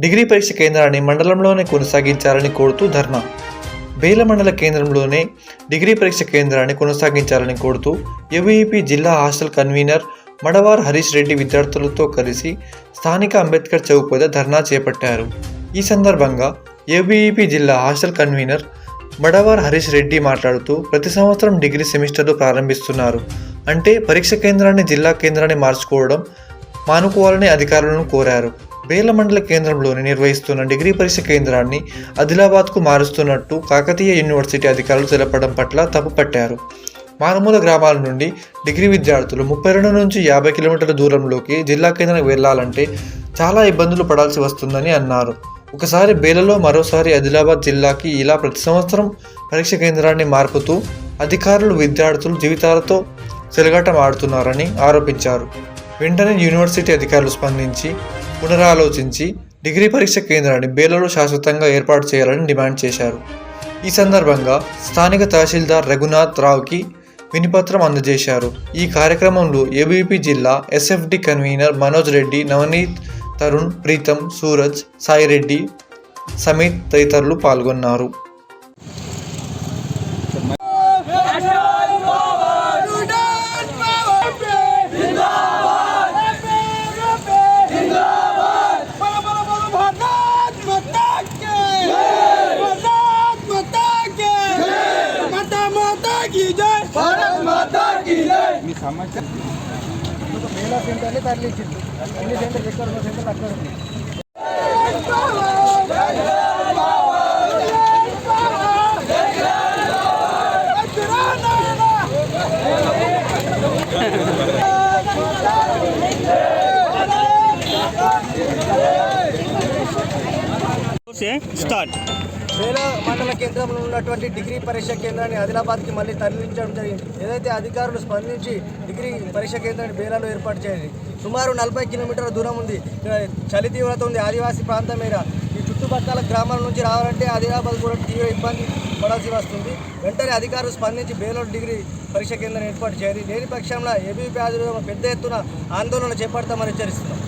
Degree పరీక్ష కేంద్రాన్ని మండలంలోనే కొనసాగించాలని కోరుతూ ధర్నా. బేల మండల కేంద్రంలోనే డిగ్రీ పరీక్ష కేంద్రాన్ని కొనసాగించాలని కోరుతూ ఎవీఈపీ జిల్లా హాస్టల్ కన్వీనర్ మడవార్ హరీష్ రెడ్డి విద్యార్థులతో కలిసి స్థానిక అంబేద్కర్ చౌక్ వద్ద ధర్నా చేపట్టారు. ఈ సందర్భంగా ఏబీఈపీ జిల్లా హాస్టల్ కన్వీనర్ మడవార్ హరీష్ రెడ్డి మాట్లాడుతూ ప్రతి సంవత్సరం డిగ్రీ సెమిస్టర్లు ప్రారంభిస్తున్నారు. అంటే పరీక్ష కేంద్రాన్ని జిల్లా కేంద్రాన్ని మార్చుకోవడం మానుకోవాలని అధికారులను కోరారు. బేల మండల కేంద్రంలోని నిర్వహిస్తున్న డిగ్రీ పరీక్ష కేంద్రాన్ని ఆదిలాబాద్కు మారుస్తున్నట్టు కాకతీయ యూనివర్సిటీ అధికారులు తెలపడం పట్ల తప్పుపట్టారు మారుమూల గ్రామాల నుండి డిగ్రీ విద్యార్థులు ముప్పై రెండు నుంచి యాభై కిలోమీటర్ల దూరంలోకి జిల్లా కేంద్రానికి వెళ్ళాలంటే చాలా ఇబ్బందులు పడాల్సి వస్తుందని అన్నారు. ఒకసారి బేలలో మరోసారి ఆదిలాబాద్ జిల్లాకి ఇలా ప్రతి సంవత్సరం పరీక్ష కేంద్రాన్ని మార్పుతూ అధికారులు విద్యార్థులు జీవితాలతో చెలగాటం ఆడుతున్నారని ఆరోపించారు. వెంటనే యూనివర్సిటీ అధికారులు స్పందించి పునరాలోచించి డిగ్రీ పరీక్ష కేంద్రాన్ని బేలలో శాశ్వతంగా ఏర్పాటు చేయాలని డిమాండ్ చేశారు. ఈ సందర్భంగా స్థానిక తహసీల్దార్ రఘునాథ్ రావుకి వినిపత్రం అందజేశారు. ఈ కార్యక్రమంలో ఏబీపీ జిల్లా ఎస్ఎఫ్డి కన్వీనర్ మనోజ్ రెడ్డి నవనీత్ తరుణ్ ప్రీతం సూరజ్ సాయిరెడ్డి సమీత్ తదితరులు పాల్గొన్నారు. भारत माता की जय మీ సమస్య ఒక మేళా సెంటర్ని తరలించింది అన్ని సెంటర్ ఎక్కడ ఉన్న సెంటర్ అక్కడ ఉంది से स्टार्ट వేల మండల కేంద్రంలో ఉన్నటువంటి డిగ్రీ పరీక్ష కేంద్రాన్ని ఆదిలాబాద్కి మళ్ళీ తరలించడం జరిగింది. ఏదైతే అధికారులు స్పందించి డిగ్రీ పరీక్ష కేంద్రాన్ని బేలాలో ఏర్పాటు చేయాలి సుమారు నలభై కిలోమీటర్ల దూరం ఉంది. చలి తీవ్రత ఉంది. ఆదివాసీ ప్రాంతం మీద ఈ చుట్టుపక్కల గ్రామాల నుంచి రావాలంటే ఆదిలాబాద్ కూడా తీవ్ర ఇబ్బంది పడాల్సి వస్తుంది. వెంటనే అధికారులు స్పందించి బేలూరు డిగ్రీ పరీక్ష కేంద్రాన్ని ఏర్పాటు చేయాలి లేని పక్షంలో ఏబీపీ ఆధ్వర్యంలో పెద్ద ఎత్తున ఆందోళన చేపడతామని హెచ్చరిస్తున్నాం.